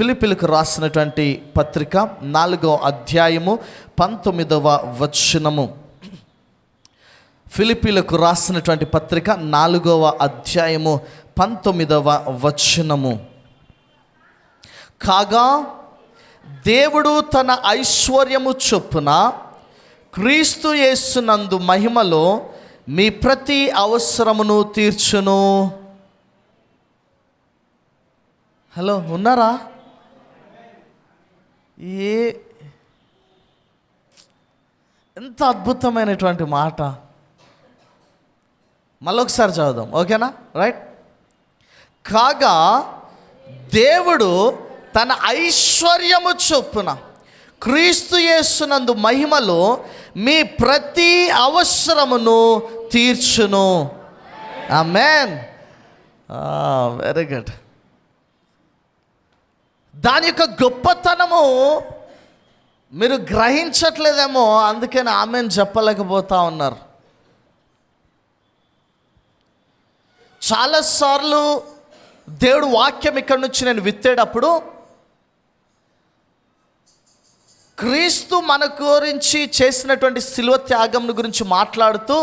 ఫిలిపిలకు రాసినటువంటి పత్రిక నాలుగో అధ్యాయము పంతొమ్మిదవ వచనము. ఫిలిపిలకు రాసినటువంటి పత్రిక నాలుగవ అధ్యాయము పంతొమ్మిదవ వచనము. కాగా దేవుడు తన ఐశ్వర్యము చొప్పున క్రీస్తు యేసునందు మహిమలో మీ ప్రతి అవసరమును తీర్చును. హలో ఉన్నారా? ఏ ఎంత అద్భుతమైనటువంటి మాట. మళ్ళొకసారి చదువుదాం ఓకేనా? రైట్ కాగా దేవుడు తన ఐశ్వర్యము చొప్పున క్రీస్తు యేసునందు మహిమలో మీ ప్రతి అవసరమును తీర్చును. ఆమెన్ వెరీ గుడ్ దాని యొక్క గొప్పతనము మీరు గ్రహించట్లేదేమో అందుకని ఆమెను చెప్పలేకపోతా ఉన్నారు. చాలాసార్లు దేవుడు వాక్యం ఇక్కడి నుంచి నేను విత్తేటప్పుడు క్రీస్తు మన గురించి చేసినటువంటి శిలువ త్యాగం గురించి మాట్లాడుతూ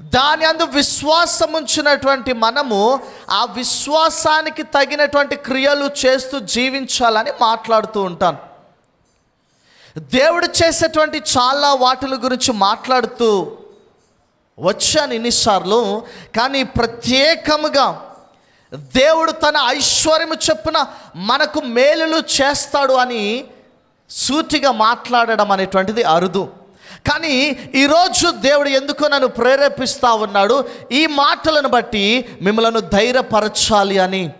దాని అందు విశ్వాసం ఉంచినటువంటి మనము ఆ విశ్వాసానికి తగినటువంటి క్రియలు చేస్తూ జీవించాలని మాట్లాడుతూ ఉంటాను దేవుడు చేసేటువంటి చాలా వాటిల గురించి మాట్లాడుతూ వచ్చాను ఇన్నిసార్లు కానీ ప్రత్యేకముగా దేవుడు తన ఐశ్వర్యము చెప్పున మనకు మేలులు చేస్తాడు అని సూటిగా మాట్లాడడం అనేటువంటిది అరుదు. కానీ ఈరోజు దేవుడు ఎందుకో నన్ను ప్రేరేపిస్తూ ఉన్నాడు ఈ మాటలను బట్టి మిమ్మలను ధైర్యపరచాలి అని.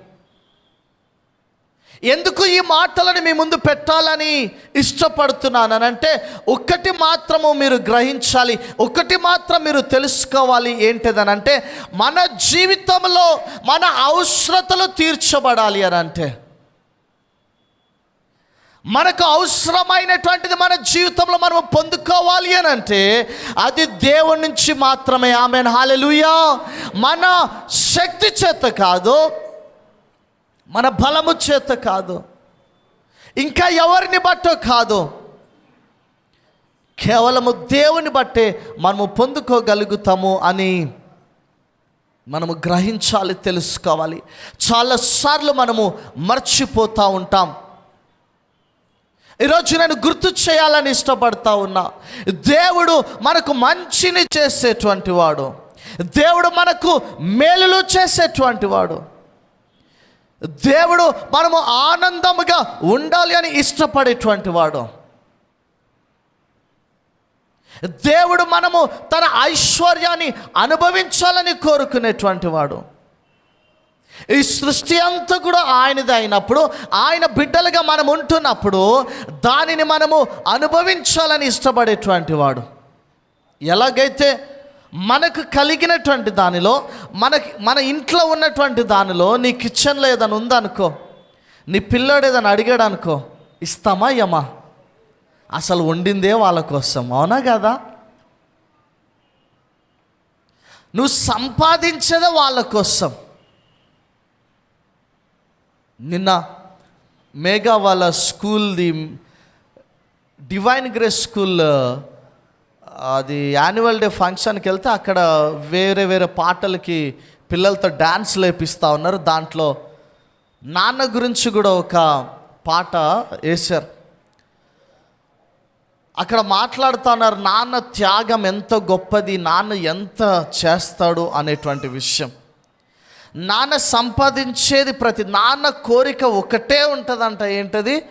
ఎందుకు ఈ మాటలను మీ ముందు పెట్టాలని ఇష్టపడుతున్నానంటే ఒక్కటి మాత్రము మీరు గ్రహించాలి ఒకటి మాత్రం మీరు తెలుసుకోవాలి ఏంటిదనంటే మన జీవితంలో మన అవసరతలు తీర్చబడాలి అని అంటే. మనకు అవసరమైనటువంటిది మన జీవితంలో మనం పొందుకోవాలి అని అంటే అది దేవుడి నుంచి మాత్రమే. ఆమె హాలెలుయా మన శక్తి చేత కాదు మన బలము చేత కాదు ఇంకా ఎవరిని బట్టో కాదు కేవలము దేవుని బట్టే మనము పొందుకోగలుగుతాము అని మనము గ్రహించాలి తెలుసుకోవాలి. చాలాసార్లు మనము మర్చిపోతూ ఉంటాం. ఈరోజు నేను గుర్తు చేయాలని ఇష్టపడతా ఉన్నా. దేవుడు మనకు మంచిని చేసేటువంటి వాడు. దేవుడు మనకు మేలులు చేసేటువంటి వాడు. దేవుడు మనము ఆనందముగా ఉండాలి అని ఇష్టపడేటువంటి వాడు. దేవుడు మనము తన ఐశ్వర్యాన్ని అనుభవించాలని కోరుకునేటువంటి వాడు. ఈ సృష్టి అంతా కూడా ఆయనది అయినప్పుడు ఆయన బిడ్డలుగా మనం ఉంటున్నప్పుడు దానిని మనము అనుభవించాలని ఇష్టపడేటువంటి వాడు. ఎలాగైతే మనకు కలిగినటువంటి దానిలో మనకి మన ఇంట్లో ఉన్నటువంటి దానిలో నీ కిచెన్లో ఏదైనా ఉందనుకో నీ పిల్లోడు ఏదైనా అడిగాడు అనుకో ఇస్తామా యమా అసలు వండిందే వాళ్ళ కోసం అవునా కదా? నువ్వు సంపాదించేదే వాళ్ళ కోసం. నిన్న మేఘా వాళ్ళ స్కూల్ది డివైన్ గ్రేస్ స్కూల్ అది యాన్యువల్ డే ఫంక్షన్కి వెళ్తే అక్కడ వేరే వేరే పాటలకి పిల్లలతో డ్యాన్స్ లేపిస్తూ ఉన్నారు. దాంట్లో నాన్న గురించి కూడా ఒక పాట వేశారు. అక్కడ మాట్లాడుతున్నారు నాన్న త్యాగం ఎంత గొప్పది నాన్న ఎంత చేస్తాడు అనేటువంటి విషయం. నాన్న సంపాదించేది ప్రతి నాన్న కోరిక ఒకటే ఉంటుందంట ఏంటది?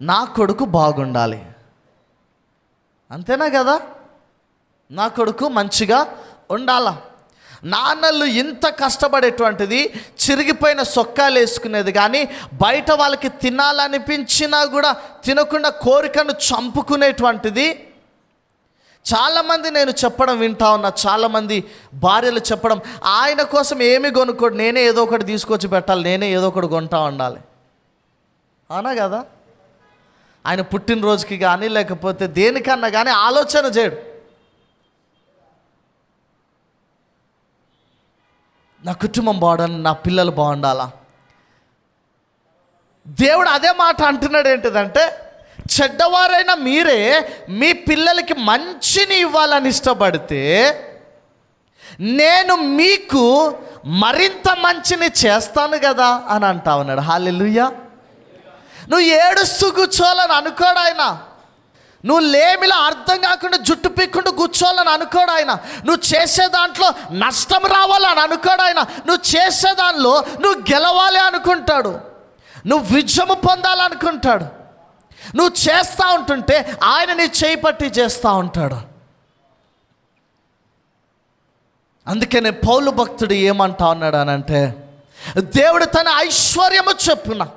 నా కొడుకు బాగుండాలి. అంతేనా కదా? నా కొడుకు మంచిగా ఉండాల? నాన్నలు ఇంత కష్టపడేటువంటిది చిరిగిపోయిన సొక్కాలు వేసుకునేది కానీ బయట వాళ్ళకి తినాలనిపించినా కూడా తినకుండా కోరికను చంపుకునేటువంటిది చాలామంది నేను చెప్పడం వింటా ఉన్నా చాలామంది భార్యలు చెప్పడం ఆయన కోసం ఏమి కొనుక్కోడు నేనే ఏదో ఒకటి తీసుకొచ్చి పెట్టాలి నేనే ఏదో ఒకటి కొంటా ఉండాలి. అవునా కదా? ఆయన పుట్టినరోజుకి కానీ లేకపోతే దేనికన్నా కానీ ఆలోచన చేయడు. నా కుటుంబం బాగుండాలి నా పిల్లలు బాగుండాలా? దేవుడు అదే మాట అంటున్నాడు ఏంటిదంటే చెడ్డవారైన మీరే మీ పిల్లలకి మంచిని ఇవ్వాలని ఇష్టపడితే నేను మీకు మరింత మంచిని చేస్తాను కదా అని అంటా ఉన్నాడు. హాలెలుయ్యా నువ్వు ఏడుస్తూ కూర్చోవాలని అనుకోడు ఆయన. నువ్వు లేమిలా అర్థం కాకుండా జుట్టు పిక్కుంటూ కూర్చోవాలని అనుకోడు ఆయన. నువ్వు చేసే దాంట్లో నష్టం రావాలని అనుకోడు ఆయన. నువ్వు చేసే దానిలో నువ్వు గెలవాలి అనుకుంటాడు. నువ్వు విజయము పొందాలనుకుంటాడు. నువ్వు చేస్తూ ఉంటుంటే ఆయన నీ చేపట్టి చేస్తూ ఉంటాడు. అందుకనే పౌలు భక్తుడు ఏమంటా ఉన్నాడు అని అంటే దేవుడు తన ఐశ్వర్యము చెప్పున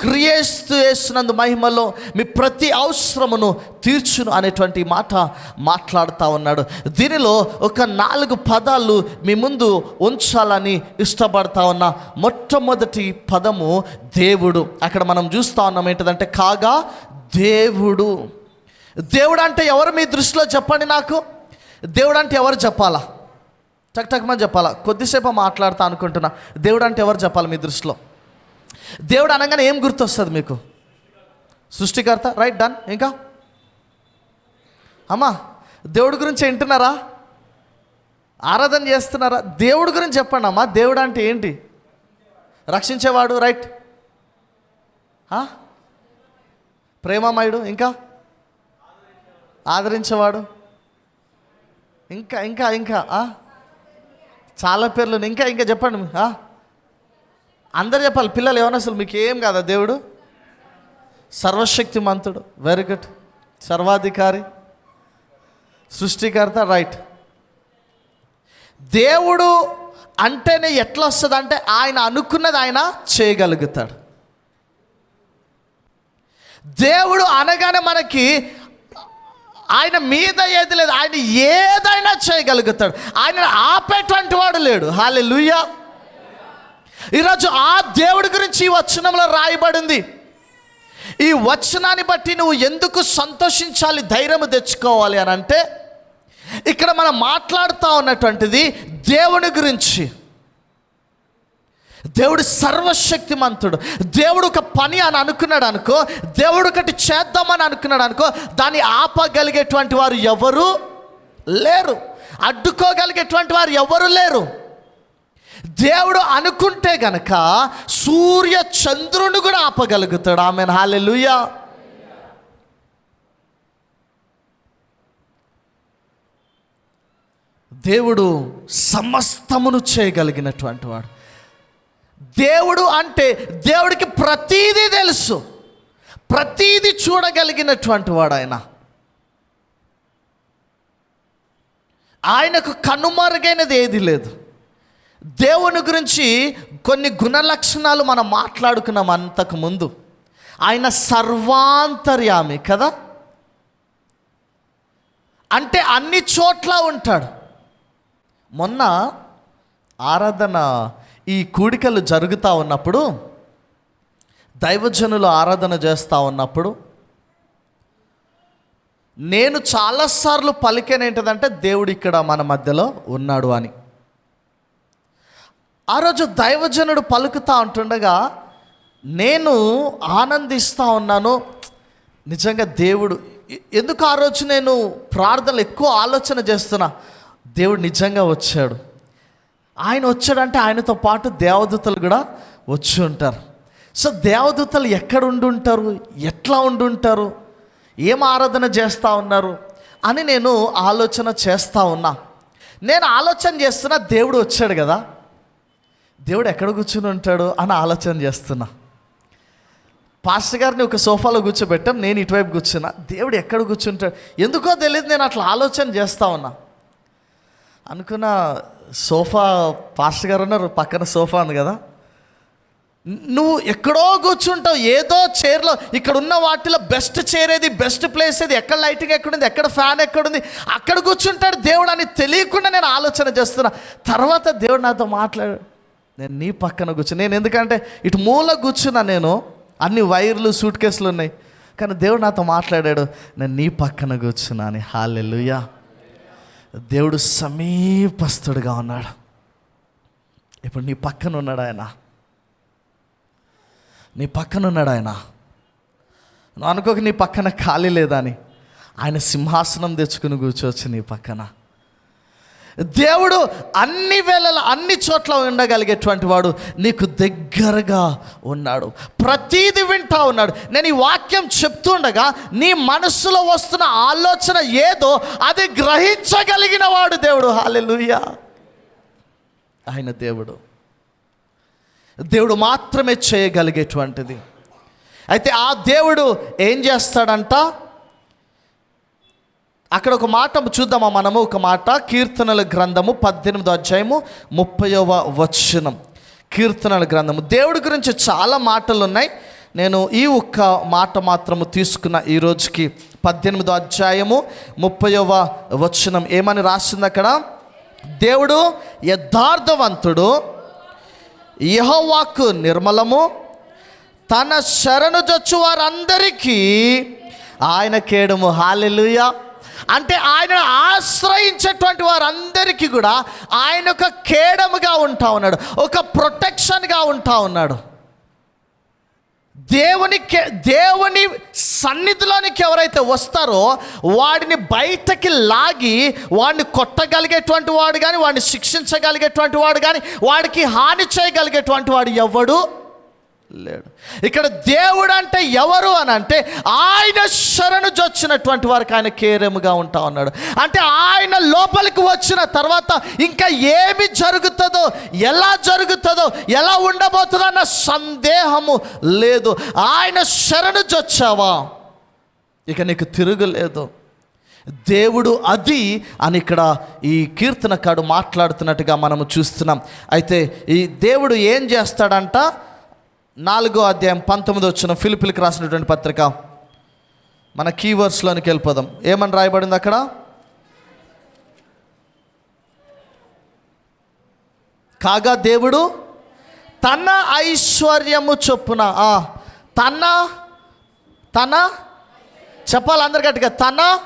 క్రియేస్తు వేస్తున్నందు మహిమలో మీ ప్రతి అవసరమును తీర్చును అనేటువంటి మాట మాట్లాడుతూ ఉన్నాడు. దీనిలో ఒక నాలుగు పదాలు మీ ముందు ఉంచాలని ఇష్టపడతా ఉన్న. మొట్టమొదటి పదము దేవుడు. అక్కడ మనం చూస్తూ ఉన్నాం ఏంటిదంటే కాగా దేవుడు. దేవుడు అంటే ఎవరు మీ దృష్టిలో చెప్పండి నాకు? దేవుడు అంటే ఎవరు చెప్పాలా? టక్ టక్ చెప్పాలా? కొద్దిసేపు మాట్లాడతా అనుకుంటున్నా. దేవుడు అంటే ఎవరు చెప్పాలి మీ దృష్టిలో? దేవుడు అనగానే ఏం గుర్తొస్తుంది మీకు? సృష్టికర్త రైట్ డన్ ఇంకా? అమ్మా దేవుడి గురించి వింటున్నారా? ఆరాధన చేస్తున్నారా? దేవుడి గురించి చెప్పండి అమ్మా దేవుడు అంటే ఏంటి? రక్షించేవాడు రైట్ ప్రేమమయుడు ఇంకా? ఆదరించేవాడు. ఇంకా ఇంకా ఇంకా చాలా పేర్లు ఇంకా ఇంకా చెప్పండి అందరు చెప్పాలి పిల్లలు ఏమన్నా అసలు మీకు ఏం కాదా దేవుడు? సర్వశక్తిమంతుడు వెరీ గుడ్ సర్వాధికారి సృష్టికర్త రైట్ దేవుడు అంటేనే ఎట్లా వస్తుంది అంటే ఆయన అనుకున్నది ఆయన చేయగలుగుతాడు. దేవుడు అనగానే మనకి ఆయన మీద ఏది లేదు ఆయన ఏదైనా చేయగలుగుతాడు. ఆయన ఆపేటువంటి వాడు లేడు. హాలే ఈరోజు ఆ దేవుడి గురించి ఈ వచనంలో రాయబడింది. ఈ వచనాన్ని బట్టి నువ్వు ఎందుకు సంతోషించాలి ధైర్యం తెచ్చుకోవాలి అని అంటే ఇక్కడ మనం మాట్లాడుతూ ఉన్నటువంటిది దేవుని గురించి. దేవుడు సర్వశక్తిమంతుడు. దేవుడు ఒక పని అని అనుకున్నాడు అనుకో దేవుడు ఒకటి చేద్దామని అనుకున్నాడు అనుకో దాన్ని ఆపగలిగేటువంటి వారు ఎవరు లేరు. అడ్డుకోగలిగేటువంటి వారు ఎవరు లేరు. దేవుడు అనుకుంటే గనక సూర్య చంద్రుని కూడా ఆపగలుగుతాడు. ఆమె హాలెలుయా దేవుడు సమస్తమును చేయగలిగినటువంటి వాడు. దేవుడు అంటే దేవుడికి ప్రతీదీ తెలుసు. ప్రతీది చూడగలిగినటువంటి వాడు ఆయన. ఆయనకు కనుమరుగైనది ఏది లేదు. దేవుని గురించి కొన్ని గుణ లక్షణాలు మనం మాట్లాడుకున్నాం అంతకు ముందు. ఆయన సర్వాంతర్యామి కదా? అంటే అన్ని చోట్ల ఉంటాడు. మొన్న ఆరాధన ఈ కూడికలు జరుగుతూ ఉన్నప్పుడు దైవజనులు ఆరాధన చేస్తూ ఉన్నప్పుడు నేను చాలాసార్లు పలికేనేంటిదంటే దేవుడు ఇక్కడ మన మధ్యలో ఉన్నాడు అని. ఆ రోజు దైవజనుడు పలుకుతా ఉంటుండగా నేను ఆనందిస్తూ ఉన్నాను. నిజంగా దేవుడు ఎందుకు ఆ రోజు నేను ప్రార్థనలు ఎక్కువ ఆలోచన చేస్తున్నా? దేవుడు నిజంగా వచ్చాడు. ఆయన వచ్చాడంటే ఆయనతో పాటు దేవదూతలు కూడా వచ్చి ఉంటారు. సో దేవదూతలు ఎక్కడ ఉండుంటారు ఎట్లా ఉండుంటారు ఏం ఆరాధన చేస్తూ ఉన్నారు? అని నేను ఆలోచన చేస్తూ ఉన్నా. నేను ఆలోచన చేస్తున్నా దేవుడు వచ్చాడు కదా. దేవుడు ఎక్కడ కూర్చుని ఉంటాడు అని ఆలోచన చేస్తున్నా. పాస్టర్ గారిని ఒక సోఫాలో కూర్చోబెట్టాం నేను ఇటువైపు కూర్చున్నా. దేవుడు ఎక్కడ కూర్చుంటాడు? ఎందుకో తెలియదు నేను అట్లా ఆలోచన చేస్తా ఉన్నా. అనుకున్న సోఫా పాస్టర్ గారు ఉన్నారు పక్కన సోఫా ఉంది కదా. నువ్వు ఎక్కడో కూర్చుంటావు ఏదో చైర్లో. ఇక్కడ ఉన్న వాటిలో బెస్ట్ చైర్ ఏది బెస్ట్ ప్లేస్ ఏది ఎక్కడ లైటింగ్ ఎక్కడుంది ఎక్కడ ఫ్యాన్ ఎక్కడుంది అక్కడ కూర్చుంటాడు దేవుడు అని తెలియకుండా నేను ఆలోచన చేస్తున్నా. తర్వాత దేవుడు నాతో మాట్లాడు నేను నీ పక్కన కూర్చుని నేను ఎందుకంటే ఇటు మూల కూర్చున్నా నేను. అన్ని వైర్లు సూట్ కేసులు ఉన్నాయి. కానీ దేవుడు నాతో మాట్లాడాడు నేను నీ పక్కన కూర్చున్నా అని. హాలెలుయా దేవుడు సమీపస్తుడుగా ఉన్నాడు. ఇప్పుడు నీ పక్కన ఉన్నాడు ఆయన. నీ పక్కన ఉన్నాడు ఆయన. నువ్వు అనుకోక నీ పక్కన ఖాళీ లేదని ఆయన సింహాసనం తెచ్చుకుని కూర్చోవచ్చు నీ పక్కన. దేవుడు అన్ని వేళల అన్ని చోట్ల ఉండగలిగేటువంటి వాడు నీకు దగ్గరగా ఉన్నాడు. ప్రతీది వింటా ఉన్నాడు. నేను ఈ వాక్యం చెప్తుండగా నీ మనస్సులో వస్తున్న ఆలోచన ఏదో అది గ్రహించగలిగిన వాడు దేవుడు. హాలెలుయా ఆయన దేవుడు. దేవుడు మాత్రమే చేయగలిగేటువంటిది. అయితే ఆ దేవుడు ఏం చేస్తాడంట? అక్కడ ఒక మాట చూద్దామా మనము? ఒక మాట కీర్తనల గ్రంథము పద్దెనిమిదో అధ్యాయము ముప్పైవ వచనం. కీర్తనల గ్రంథము. దేవుడి గురించి చాలా మాటలు ఉన్నాయి నేను ఈ ఒక్క మాట మాత్రము తీసుకున్న ఈ రోజుకి పద్దెనిమిదో అధ్యాయము ముప్పైవ వచనం. ఏమని రాసింది అక్కడ? దేవుడు యథార్థవంతుడు యహోవాకు నిర్మలము తన శరణు జొచ్చు వారందరికీ ఆయన కేడము. హాలెలుయా. అంటే ఆయన ఆశ్రయించేటువంటి వారందరికీ కూడా ఆయన ఒక కేడముగా ఉంటా ఉన్నాడు ఒక ప్రొటెక్షన్గా ఉంటా ఉన్నాడు. దేవుని కే- దేవుని సన్నిధిలోనికి ఎవరైతే వస్తారో వాడిని బయటకి లాగి వాడిని కొట్టగలిగేటువంటి వాడు కానీ వాడిని శిక్షించగలిగేటువంటి వాడు కానీ వాడికి హాని చేయగలిగేటువంటి వాడు ఎవడు? లేడు. ఇక్కడ దేవుడు అంటే ఎవరు అని అంటే ఆయన శరణు జొచ్చినటువంటి వారికి ఆయన కేరముగా ఉంటా ఉన్నాడు. అంటే ఆయన లోపలికి వచ్చిన తర్వాత ఇంకా ఏమి జరుగుతుందో ఎలా జరుగుతుందో ఎలా ఉండబోతుందో అన్న సందేహము లేదు. ఆయన శరణు జొచ్చావా? ఇక నీకు తిరుగులేదు. దేవుడు అది అని ఇక్కడ ఈ కీర్తనకాడు మాట్లాడుతున్నట్టుగా మనము చూస్తున్నాం. అయితే ఈ దేవుడు ఏం చేస్తాడంట? నాలుగో అధ్యాయం పంతొమ్మిది వచ్చిన ఫిలిపిలికి రాసినటువంటి పత్రిక. మన కీవర్డ్స్లోనికి వెళ్ళిపోదాం. ఏమని రాయబడింది అక్కడ? కాగా దేవుడు తన ఐశ్వర్యము చొప్పున తన తన చెప్పాలి అందరు గట్టిగా తన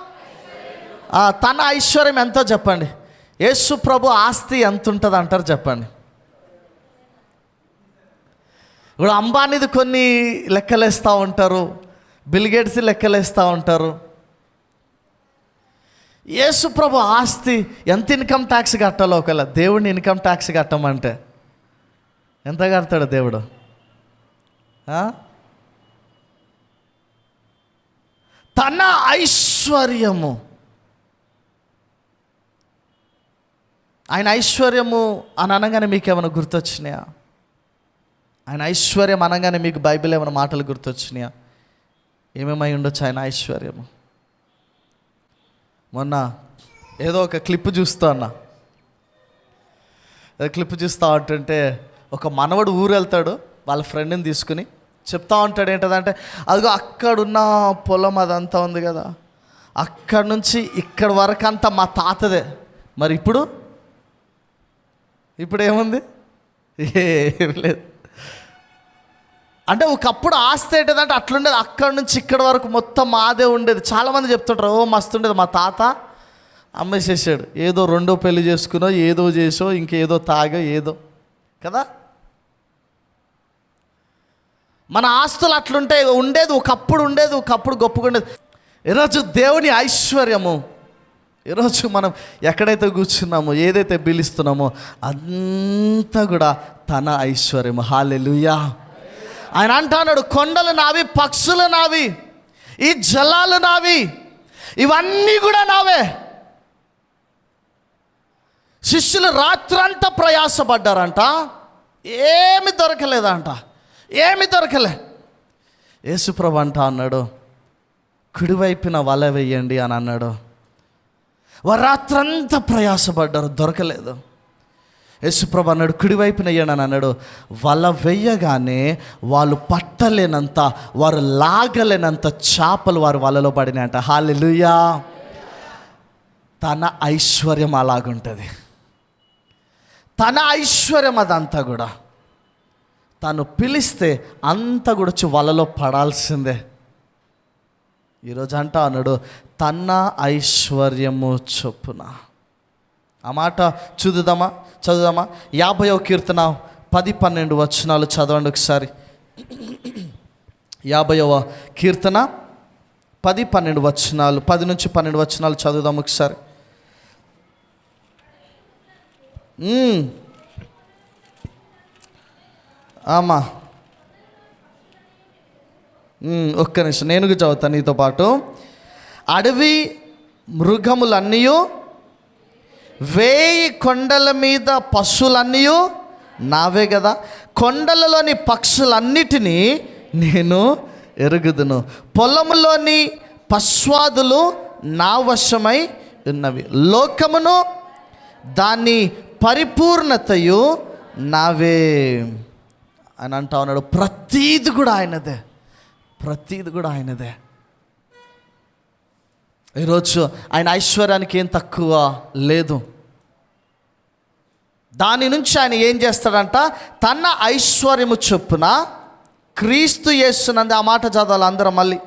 తన ఐశ్వర్యం ఎంతో చెప్పండి. యేసు ప్రభు ఆస్తి ఎంత ఉంటుంది అంటారు చెప్పండి. ఇప్పుడు అంబానీది కొన్ని లెక్కలేస్తూ ఉంటారు బిల్గేట్స్ లెక్కలేస్తూ ఉంటారు. యేసు ప్రభు ఆస్తి ఎంత ఇన్కమ్ ట్యాక్స్ కట్టాలో ఒకవేళ దేవుడిని ఇన్కమ్ ట్యాక్స్ కట్టమంటే ఎంత కడతాడు దేవుడు? తన ఐశ్వర్యము. ఆయన ఐశ్వర్యము అని అనగానే మీకు ఏమైనా గుర్తొచ్చినాయా? ఆయన ఐశ్వర్యం అనగానే మీకు బైబిల్ ఏమైనా మాటలు గుర్తొచ్చినాయా? ఏమేమై ఉండొచ్చు ఆయన ఐశ్వర్యము? మొన్న ఏదో ఒక క్లిప్ చూస్తా అన్న. ఏదో క్లిప్ చూస్తూ ఉంటుంటే ఒక మనవడు ఊరు వెళ్తాడు వాళ్ళ ఫ్రెండ్ని తీసుకుని చెప్తా ఉంటాడు ఏంటంటే అదిగో అక్కడున్న పొలం అదంతా ఉంది కదా అక్కడ నుంచి ఇక్కడ వరకు అంతా మా తాతదే. మరి ఇప్పుడు? ఇప్పుడు ఏముంది? ఏం లేదు. అంటే ఒకప్పుడు ఆస్తి ఏంటిదంటే అట్లుండేది. అక్కడి నుంచి ఇక్కడ వరకు మొత్తం మాదే ఉండేది. చాలామంది చెప్తుంటారు ఓ మస్తు ఉండేది. మా తాత అమ్మేసేసాడు ఏదో రెండో పెళ్ళి చేసుకునో ఏదో చేసో ఇంకేదో తాగో ఏదో. కదా? మన ఆస్తులు అట్లుంటే ఉండేది ఒకప్పుడు ఉండేది ఒకప్పుడు గొప్పగా ఉండేది. ఈరోజు దేవుని ఐశ్వర్యము. ఈరోజు మనం ఎక్కడైతే కూర్చున్నామో ఏదైతే పిలుస్తున్నామో అంతా కూడా తన ఐశ్వర్యము. హాలెలుయా. ఆయన అంటున్నాడు కొండలు నావి పక్షులు నావి ఈ జలాలు నావి ఇవన్నీ కూడా నావే. శిష్యులు రాత్రంతా ప్రయాసపడ్డారంట. ఏమి దొరకలేదంట. ఏమి దొరకలే. యేసుప్రభు అంట అన్నాడు కుడివైపున వల వేయండి అని అన్నాడు. వారు రాత్రంతా ప్రయాసపడ్డారు దొరకలేదు. యేసుప్రభు అన్నాడు కుడివైపున వేయండి అని అన్నాడు. వల వేయగానే వాళ్ళు పట్టలేనంత వారు లాగలేనంత చేపలు వారు వలలో పడినాయంట. హాలెలుయా. తన ఐశ్వర్యం అలాగుంటుంది. తన ఐశ్వర్యం అదంతా కూడా. తను పిలిస్తే అంతా కూడా వచ్చి వలలో పడాల్సిందే. ఈరోజు అంటా అన్నాడు తన ఐశ్వర్యము చొప్పున ఆ మాట చూద్దామా? చదువుదామా? యాభైవ కీర్తన పది పన్నెండు వచనాలు చదవండి ఒకసారి. యాభైవ కీర్తన పది పన్నెండు వచనాలు పది నుంచి పన్నెండు వచనాలు చదువుదాం ఒకసారి. ఆమా. ఒక్క నిమిషం నేను చదువుతాను నీతో పాటు. అడవి మృగములన్నీ వేయి కొండల మీద పశువులన్నీ నావే కదా కొండలలోని పక్షులన్నిటినీ నేను ఎరుగుదును. పొలములోని పశ్వాదులు నా వశమై ఉన్నవి. లోకమును దాని పరిపూర్ణతయు నావే అని అంటా ఉన్నాడు. ప్రతీది కూడా ఆయనదే. ప్రతీది కూడా ఆయనదే. ఈరోజు ఆయన ఐశ్వర్యానికి ఏం తక్కువ లేదు. దాని నుంచి ఆయన ఏం చేస్తాడంట? తన ఐశ్వర్యము చొప్పున క్రీస్తు చేస్తున్నది ఆ మాట చదవాలి అందరం మళ్ళీ.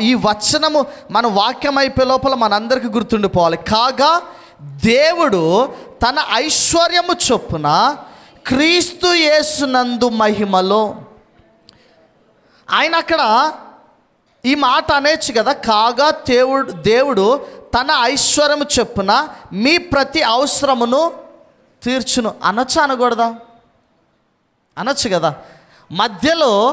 ఈ వచనము మన వాక్యం అయిపోయే లోపల మనందరికీ గుర్తుండిపోవాలి. కాగా దేవుడు తన ఐశ్వర్యము చొప్పున క్రీస్తు యేసునందు మహిమలో. ఆయన అక్కడ ఈ మాట అనేచ్చు కదా కాగా దేవుడు దేవుడు తన ఐశ్వర్యము చెప్పున మీ ప్రతి అవసరమును తీర్చును. అనొచ్చా అనకూడదా? అనొచ్చు కదా. మధ్యలో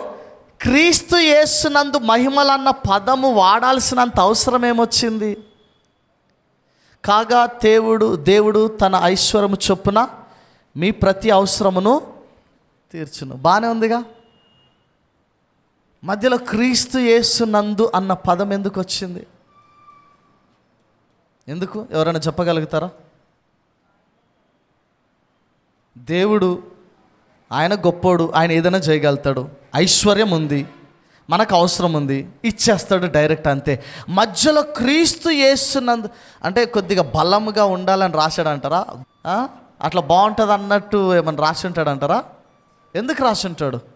క్రీస్తు యేసునందు మహిమలన్న పదము వాడాల్సినంత అవసరం ఏమొచ్చింది కాగా దేవుడు దేవుడు తన ఐశ్వర్యము చొప్పున మీ ప్రతి అవసరమును తీర్చును. బాగానే ఉందిగా? మధ్యలో క్రీస్తు యేసునందు అన్న పదం ఎందుకు వచ్చింది? ఎందుకు? ఎవరైనా చెప్పగలుగుతారా? దేవుడు ఆయన గొప్పోడు ఆయన ఏదైనా చేయగలుగుతాడు. ఐశ్వర్యం ఉంది మనకు అవసరం ఉంది ఇచ్చేస్తాడు డైరెక్ట్ అంతే. మధ్యలో క్రీస్తు యేసునందు అంటే కొద్దిగా బలంగా ఉండాలని రాశాడంటారా? అట్లా బాగుంటుంది అన్నట్టు ఏమైనా రాసి ఉంటాడు అంటారా ఎందుకు రాసి ఉంటాడు?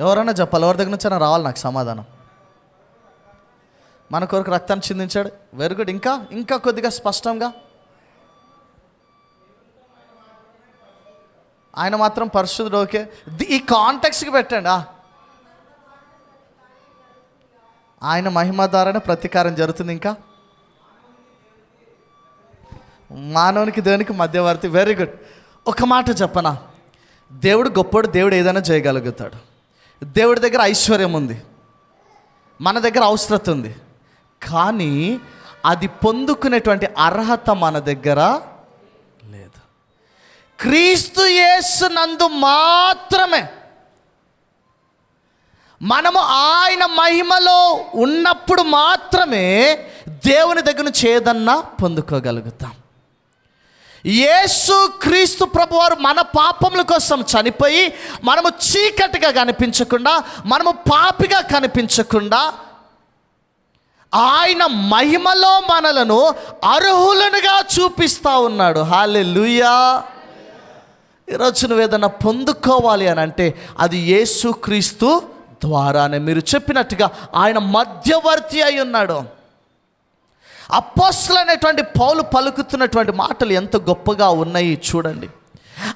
ఎవరైనా చెప్పాలి ఎవరి దగ్గర నుంచి రావాలి నాకు సమాధానం. మన కొరకు రక్తాన్ని చిందించాడు. వెరీ గుడ్ ఇంకా ఇంకా కొద్దిగా స్పష్టంగా. ఆయన మాత్రం పరిశుద్ధుడు ఓకే. ది- ఈ కాంటెక్స్కి పెట్టండి ఆయన మహిమ ద్వారానే ప్రతీకారం జరుగుతుంది ఇంకా. మానవునికి దేవునికి మధ్యవర్తి వెరీ గుడ్ ఒక మాట చెప్పనా? దేవుడు గొప్పోడు దేవుడు ఏదైనా చేయగలుగుతాడు. దేవుడి దగ్గర ఐశ్వర్యం ఉంది. మన దగ్గర అవసరత ఉంది. కానీ అది పొందుకునేటువంటి అర్హత మన దగ్గర లేదు. క్రీస్తు యేసు నందు మాత్రమే. మనము ఆయన మహిమలో ఉన్నప్పుడు మాత్రమే దేవుని దగ్గర నుంచి ఏదన్నా పొందుకోగలుగుతాం. యేసు క్రీస్తు ప్రభువారు మన పాపముల కోసం చనిపోయి మనము చీకటిగా కనిపించకుండా మనము పాపిగా కనిపించకుండా ఆయన మహిమలో మనలను అర్హులనుగా చూపిస్తూ ఉన్నాడు. హాలే ఈరోజు నువ్వు ఏదైనా పొందుకోవాలి అని అంటే అది యేసుక్రీస్తు ద్వారానే. మీరు చెప్పినట్టుగా ఆయన మధ్యవర్తి అయి ఉన్నాడు. అపోస్తులు అనేటువంటి పౌలు పలుకుతున్నటువంటి మాటలు ఎంత గొప్పగా ఉన్నాయి చూడండి.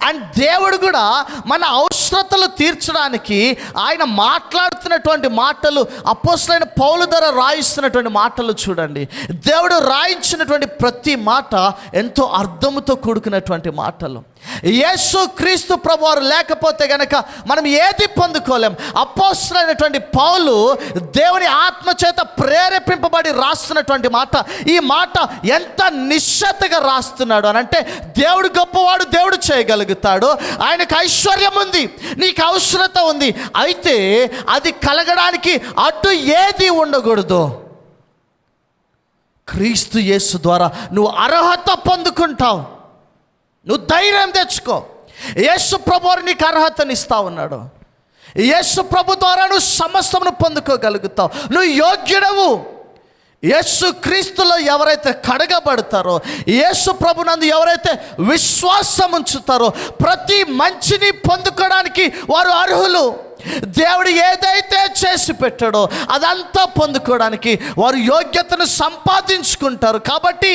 అండ్ దేవుడు కూడా మన అవసరతలు తీర్చడానికి ఆయన మాట్లాడుతున్నటువంటి మాటలు అపోసలైన పౌలు ధర రాయిస్తున్నటువంటి మాటలు చూడండి. దేవుడు రాయించినటువంటి ప్రతి మాట ఎంతో అర్థముతో కూడుకున్నటువంటి మాటలు. యేసు క్రీస్తు ప్రభువారు లేకపోతే గనక మనం ఏది పొందుకోలేం. అపోసలైనటువంటి పౌలు దేవుని ఆత్మ చేత ప్రేరేపింపబడి రాస్తున్నటువంటి మాట ఈ మాట ఎంత నిశ్చతగా రాస్తున్నాడు అని అంటే దేవుడు గొప్పవాడు దేవుడు చేయగలుగుతాడు? ఆయనకు ఐశ్వర్యం ఉంది నీకు అవసరత ఉంది. అయితే అది కలగడానికి అటు ఏది ఉండకూడదు? క్రీస్తు యేసు ద్వారా నువ్వు అర్హత పొందుకుంటావు. నువ్వు ధైర్యం తెచ్చుకో. యేసు ప్రభు నీకు అర్హతనిస్తా ఉన్నాడు. యేసు ప్రభు ద్వారా నువ్వు సమస్తమును పొందుకోగలుగుతావు. నువ్వు యోగ్యుడవు. యేసు క్రీస్తులో ఎవరైతే కడగబడతారో యేసు ప్రభునందు ఎవరైతే విశ్వాసం ఉంచుతారో ప్రతి మంచిని పొందుకోవడానికి వారు అర్హులు. దేవుడు ఏదైతే చేసి పెట్టాడో అదంతా పొందుకోవడానికి వారు యోగ్యతను సంపాదించుకుంటారు. కాబట్టి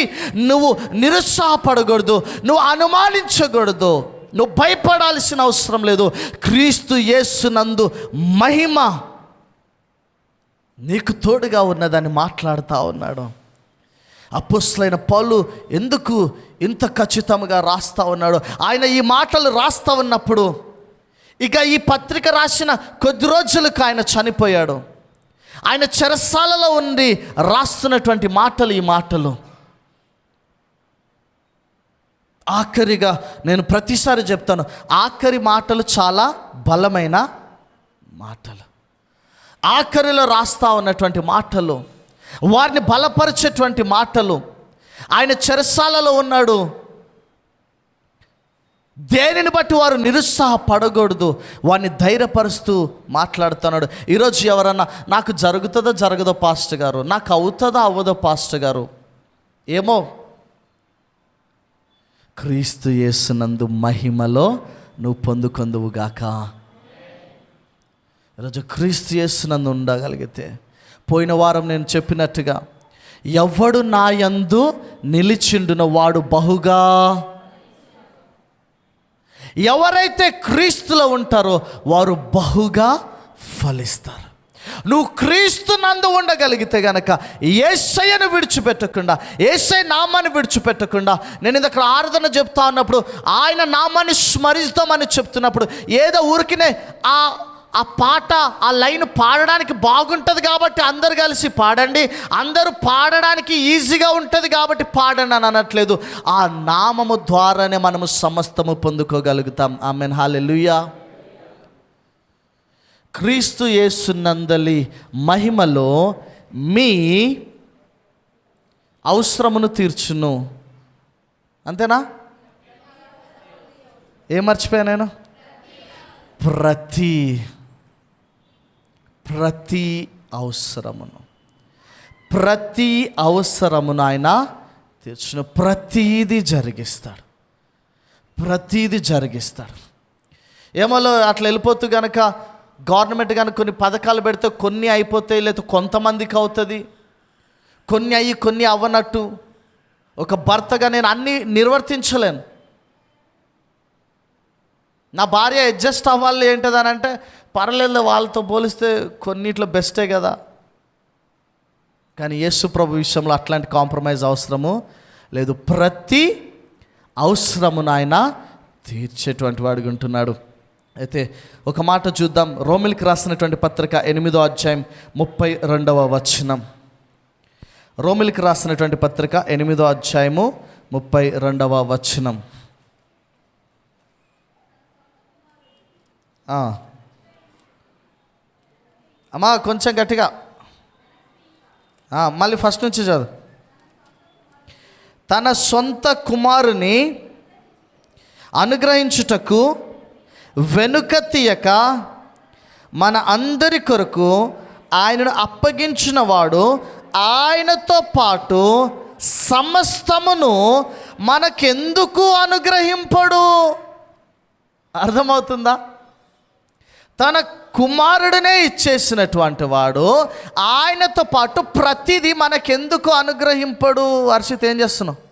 నువ్వు నిరుత్సాహపడకూడదు నువ్వు అనుమానించకూడదు నువ్వు భయపడాల్సిన అవసరం లేదు. క్రీస్తు యేసునందు మహిమ నీకు తోడుగా ఉన్నదని మాట్లాడుతూ ఉన్నాడు. అపుస్లైన పౌలు ఎందుకు ఇంత ఖచ్చితంగా రాస్తా ఉన్నాడు? ఆయన ఈ మాటలు రాస్తా ఉన్నప్పుడు ఇక ఈ పత్రిక రాసిన కొద్ది రోజులకు ఆయన చనిపోయాడు. ఆయన చెరసాలలో ఉండి రాస్తున్నటువంటి మాటలు ఈ మాటలు. ఆఖరిగా నేను ప్రతిసారి చెప్తాను ఆఖరి మాటలు చాలా బలమైన మాటలు. ఆఖరిలో రాస్తా ఉన్నటువంటి మాటలు వారిని బలపరిచేటువంటి మాటలు. ఆయన చెరసాలలో ఉన్నాడు. దేనిని బట్టి వారు నిరుత్సాహపడకూడదు? వారిని ధైర్యపరుస్తూ మాట్లాడుతున్నాడు. ఈరోజు ఎవరన్నా నాకు జరుగుతుందో జరగదో పాస్టర్ గారు? నాకు అవుతుందో అవ్వదో పాస్టర్ గారు? ఏమో. క్రీస్తు యేసునందు మహిమలో నువ్వు పొందుకొందువుగాక ఈరోజు క్రీస్తు చేస్తున్నందు ఉండగలిగితే పోయిన వారం నేను చెప్పినట్టుగా ఎవడు నా యందు నిలిచిండున వాడు బహుగా. ఎవరైతే క్రీస్తులో ఉంటారో వారు బహుగా ఫలిస్తారు. నువ్వు క్రీస్తు నందు ఉండగలిగితే గనక ఏసయ్యను విడిచిపెట్టకుండా ఏసై నామాన్ని విడిచిపెట్టకుండా నేను ఇందాక ఆరాధన చెప్తా ఉన్నప్పుడు ఆయన నామాన్ని స్మరిస్తామని చెప్తున్నప్పుడు ఏదో ఊరికినే ఆ ఆ పాట ఆ లైన్ పాడడానికి బాగుంటుంది కాబట్టి అందరు కలిసి పాడండి. అందరూ పాడడానికి ఈజీగా ఉంటుంది కాబట్టి పాడండి అని అనట్లేదు. ఆ నామము ద్వారానే మనము సమస్తము పొందుకోగలుగుతాం. ఆమెన్. హాలెలుయా క్రీస్తు యేసునందలి మహిమలో మీ అవసరమును తీర్చును. అంతేనా? ఏం మర్చిపోయా నేను? ప్రతి ప్రతి అవసరమును. ప్రతి అవసరమును ఆయన తీర్చును. ప్రతీది జరిగిస్తాడు. ప్రతీది జరిగిస్తాడు. ఏమోలో అట్లా వెళ్ళిపోతూ కనుక గవర్నమెంట్ కనుక కొన్ని పథకాలు పెడితే కొన్ని అయిపోతాయి లేదా కొంతమందికి అవుతుంది. కొన్ని అయ్యి కొన్ని అవ్వనట్టు. ఒక భర్తగా నేను అన్నీ నిర్వర్తించలేను. నా భార్య అడ్జస్ట్ అవ్వాలి ఏంటిదని అంటే పర్లేదు వాళ్ళతో పోలిస్తే కొన్నిట్లో బెస్టే కదా. కానీ యేసు ప్రభు విషయంలో అట్లాంటి కాంప్రమైజ్ అవసరము లేదు. ప్రతి అవసరమును ఆయన తీర్చేటువంటి వాడిగా ఉంటున్నాడు. అయితే ఒక మాట చూద్దాం. రోమిల్కి రాసినటువంటి పత్రిక ఎనిమిదో అధ్యాయం ముప్పై రెండవ వచనం. రోమిల్కి రాసినటువంటి పత్రిక ఎనిమిదో అధ్యాయము ముప్పై రెండవ వచనం. అమ్మా కొంచెం గట్టిగా. మళ్ళీ ఫస్ట్ నుంచి చదువు. తన సొంత కుమారుని అనుగ్రహించుటకు వెనుక తీయక మన అందరి కొరకు ఆయనను అప్పగించిన వాడు ఆయనతో పాటు సమస్తమును మనకెందుకు అనుగ్రహింపడు? అర్థమవుతుందా? తన కుమారుడినే ఇచ్చేసినటువంటి వాడు ఆయనతో పాటు ప్రతిదీ మనకెందుకు అనుగ్రహింపడు? హర్షిత్ ఏం చేస్తున్నావు?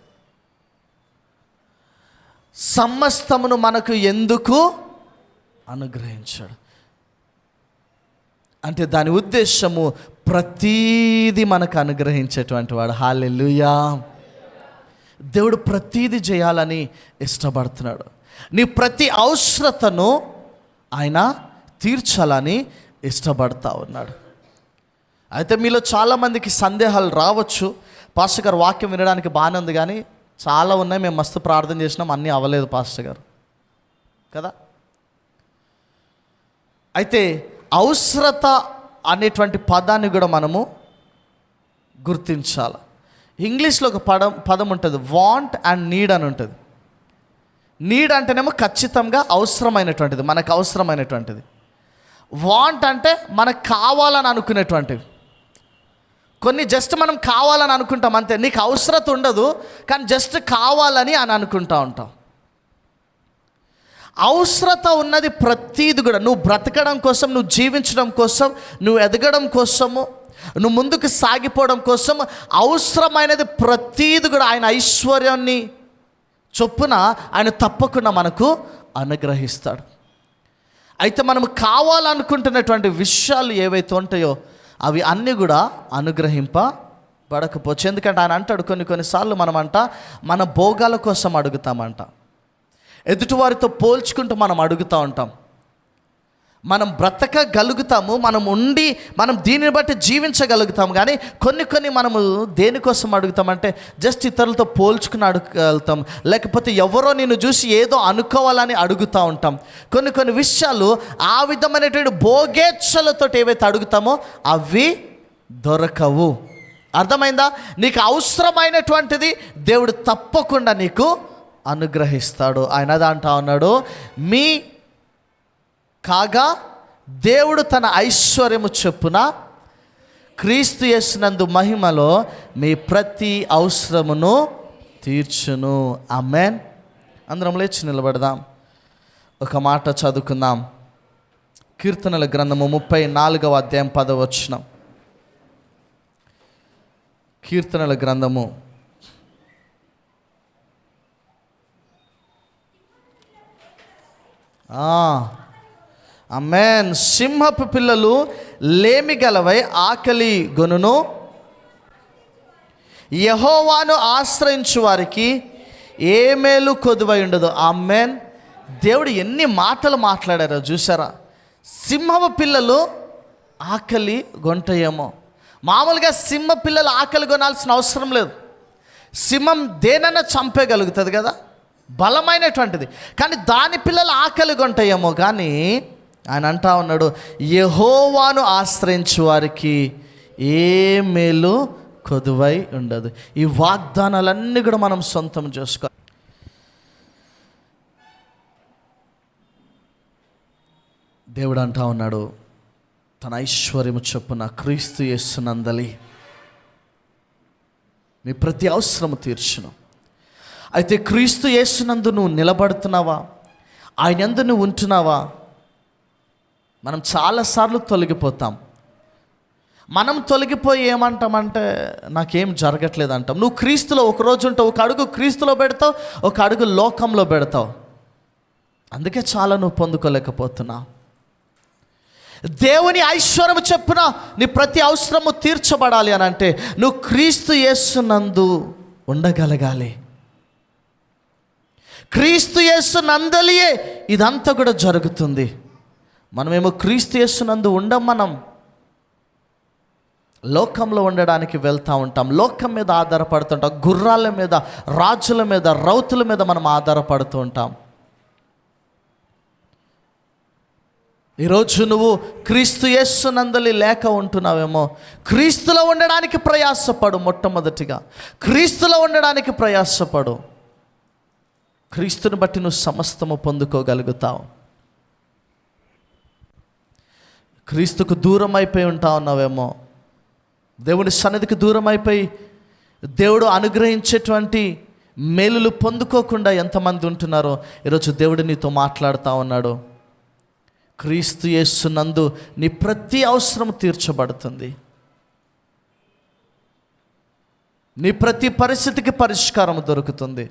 సమస్తమును మనకు ఎందుకు అనుగ్రహించాడు? అంటే దాని ఉద్దేశము ప్రతీది మనకు అనుగ్రహించేటువంటి వాడు. హాలెల్లుయా. దేవుడు ప్రతీది చేయాలని ఇష్టపడుతున్నాడు. నీ ప్రతి అవసరతను ఆయన తీర్చాలని ఇష్టపడతా ఉన్నాడు. అయితే మీలో చాలామందికి సందేహాలు రావచ్చు. పాస్టర్ గారు వాక్యం వినడానికి బాగానే ఉంది కానీ చాలా ఉన్నాయి. మేము మస్తు ప్రార్థన చేసినాం. అన్నీ అవ్వలేదు పాస్టర్ గారు. కదా? అయితే అవసరత అనేటువంటి పదాన్ని కూడా మనము గుర్తించాలి. ఇంగ్లీష్లో ఒక పదం పదం ఉంటుంది. వాంట్ అండ్ నీడ్ అని ఉంటుంది. నీడ్ అంటేనేమో ఖచ్చితంగా అవసరమైనటువంటిది. మనకు అవసరమైనటువంటిది. వాంట్ అంటే మనకు కావాలని అనుకునేటువంటివి. కొన్ని జస్ట్ మనం కావాలని అనుకుంటాం అంతే. నీకు అవసరత ఉండదు కానీ జస్ట్ కావాలని అని అనుకుంటా ఉంటాం. అవసరత ఉన్నది ప్రతీది కూడా. నువ్వు బ్రతకడం కోసం నువ్వు జీవించడం కోసం నువ్వు ఎదగడం కోసము నువ్వు ముందుకు సాగిపోవడం కోసం అవసరమైనది ప్రతీది కూడా ఆయన ఐశ్వర్యాన్ని చొప్పున ఆయన తప్పకుండా మనకు అనుగ్రహిస్తాడు. అయితే మనం కావాలనుకుంటున్నటువంటి విషయాలు ఏవైతే ఉంటాయో అవి అన్నీ కూడా అనుగ్రహింప పడకపోవచ్చు ఎందుకంటే ఆయన అంటాడు కొన్ని కొన్నిసార్లు మనం అంట మన భోగాల కోసం అడుగుతామంట. ఎదుటివారితో పోల్చుకుంటూ మనం అడుగుతూ ఉంటాం. మనం బ్రతకగలుగుతాము మనం ఉండి మనం దీనిని బట్టి జీవించగలుగుతాము. కానీ కొన్ని కొన్ని మనము దేనికోసం అడుగుతామంటే జస్ట్ ఇతరులతో పోల్చుకుని అడగలుగుతాం లేకపోతే ఎవరో నిన్ను చూసి ఏదో అనుకోవాలని అడుగుతూ ఉంటాం. కొన్ని కొన్ని విషయాలు ఆ విధమైనటువంటి భోగేచ్ఛలతో ఏవైతే అడుగుతామో అవి దొరకవు. అర్థమైందా? నీకు అవసరమైనటువంటిది దేవుడు తప్పకుండా నీకు అనుగ్రహిస్తాడు. ఆయన అది అంటా ఉన్నాడు మీ కాగా దేవుడు తన ఐశ్వర్యము చొప్పున క్రీస్తు చేసినందు మహిమలో మీ ప్రతి అవసరమును తీర్చును. అమెన్ అందరం లేచి నిలబడదాం. ఒక మాట చదువుకుందాం. కీర్తనల గ్రంథము ముప్పై నాలుగవ అధ్యాయం పదవచనం కీర్తనల గ్రంథము. అమ్మేన్ సింహపు పిల్లలు లేమి గలవై ఆకలి గొనును. యహోవాను ఆశ్రయించు వారికి ఏ మేలు కొదువై ఉండదు. అమ్మేన్ దేవుడు ఎన్ని మాటలు మాట్లాడారో చూసారా సింహపు పిల్లలు ఆకలి గొంటయేమో. మామూలుగా సింహ పిల్లలు ఆకలి కొనాల్సిన అవసరం లేదు. సింహం దేనన్నా చంపేయగలుగుతుంది కదా? బలమైనటువంటిది. కానీ దాని పిల్లలు ఆకలి కొంటాయేమో కానీ ఆయన అంటా ఉన్నాడు యహోవాను ఆశ్రయించు వారికి ఏ మేలు కొదువై ఉండదు. ఈ వాగ్దానాలన్నీ కూడా మనం సొంతం చేసుకో దేవుడు అంటా ఉన్నాడు తన ఐశ్వర్యము చొప్పున క్రీస్తు చేస్తున్నందలి మీ ప్రతి అవసరము తీర్చును. అయితే క్రీస్తు చేస్తున్నందు నువ్వు నిలబడుతున్నావా? ఆయన ఎందు నువ్వు ఉంటున్నావా? మనం చాలాసార్లు తొలగిపోతాం. మనం తొలగిపోయి ఏమంటామంటే నాకేం జరగట్లేదు అంటాం. నువ్వు క్రీస్తులో ఒకరోజు ఉంటావు ఒక అడుగు క్రీస్తులో పెడతావు ఒక అడుగు లోకంలో పెడతావు. అందుకే చాలా నువ్వు పొందుకోలేకపోతున్నావు. దేవుని ఐశ్వర్యము చెప్పున నీ ప్రతి అవసరము తీర్చబడాలి అని అంటే నువ్వు క్రీస్తు యేసునందు ఉండగలగాలి. క్రీస్తు యేసు నందలియే ఇదంతా కూడా జరుగుతుంది. మనమేమో క్రీస్తు యేసునందు ఉండం మనం. లోకంలో ఉండడానికి వెళ్తూ ఉంటాం. లోకం మీద ఆధారపడుతుంటాం. గుర్రాల మీద రాజుల మీద రౌతుల మీద మనం ఆధారపడుతూ ఉంటాం. ఈరోజు నువ్వు క్రీస్తు యేసు లేక ఉంటున్నావేమో. క్రీస్తులో ఉండడానికి ప్రయాసపడు మొట్టమొదటిగా. క్రీస్తులో ఉండడానికి ప్రయాసపడు. క్రీస్తుని బట్టి నువ్వు సమస్తము పొందుకోగలుగుతావు. క్రీస్తుకు దూరం అయిపోయి ఉంటా ఉన్నావేమో. దేవుని సన్నిధికి దూరం అయిపోయి దేవుడు అనుగ్రహించేటువంటి మేలులు పొందుకోకుండా ఎంతమంది ఉంటున్నారో ఈరోజు దేవుడు నీతో మాట్లాడుతూ ఉన్నాడు. క్రీస్తు యేసునందు నీ ప్రతి అవసరం తీర్చబడుతుంది. నీ ప్రతి పరిస్థితికి పరిష్కారం దొరుకుతుంది.